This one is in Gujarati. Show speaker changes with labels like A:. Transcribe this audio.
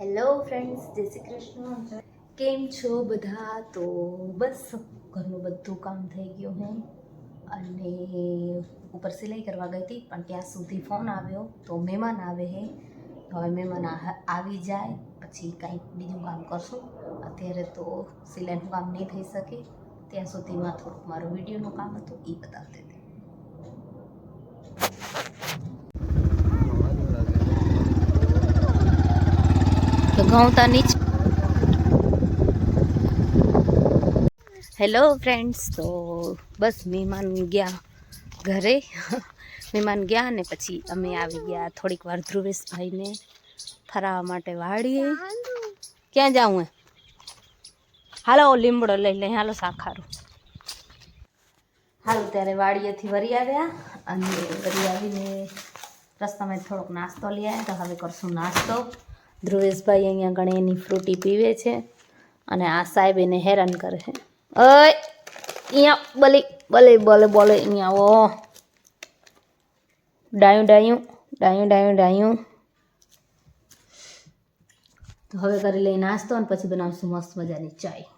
A: હેલો ફ્રેન્ડ્સ જય શ્રી કૃષ્ણ. કેમ છો બધા? તો બસ, ઘરનું બધું કામ થઈ ગયું હું. અને ઉપર સિલાઈ કરવા ગઈ હતી, પણ ત્યાં સુધી ફોન આવ્યો તો મહેમાન આવે હે. હવે મહેમાન આવી જાય, પછી કંઈક બીજું કામ કરશું. અત્યારે તો સિલાઈનું કામ નહીં થઈ શકે. ત્યાં સુધીમાં થોડુંક મારું વિડીયોનું કામ હતું, એ બતાવતી તો ઘઉં નીચે હેલો ફ્રેન્ડ્સ તો બસ મહેમાન ગયા ઘરે. મહેમાન ગયા ને પછી અમે આવી ગયા થોડીક વાર ધ્રુવેશભાઈને ફરાવવા માટે વાળીએ ક્યાં જાઉં હાલો, લીમડો લઈ લઈ. હાલો સાખારું હાલો ત્યારે વાડીએથી વરી આવ્યા અને વરી આવીને રસ્તામાં થોડોક નાસ્તો લઈ આવ્યા તો હવે કરશું નાસ્તો. ધ્રુવેશભાઈ અહીંયા ગણે એની ફ્રૂટી પીવે છે અને આ સાહેબ એને હેરાન કરે છે. ઓય, અહીંયા બલે બલે, બોલે બોલે, અહીંયા ઓ ડાયું ડાયું ડાયું ડાયું ડાયું. હવે કરી લઈ નાસ્તો અને પછી બનાવશું મસ્ત મજાની ચાય.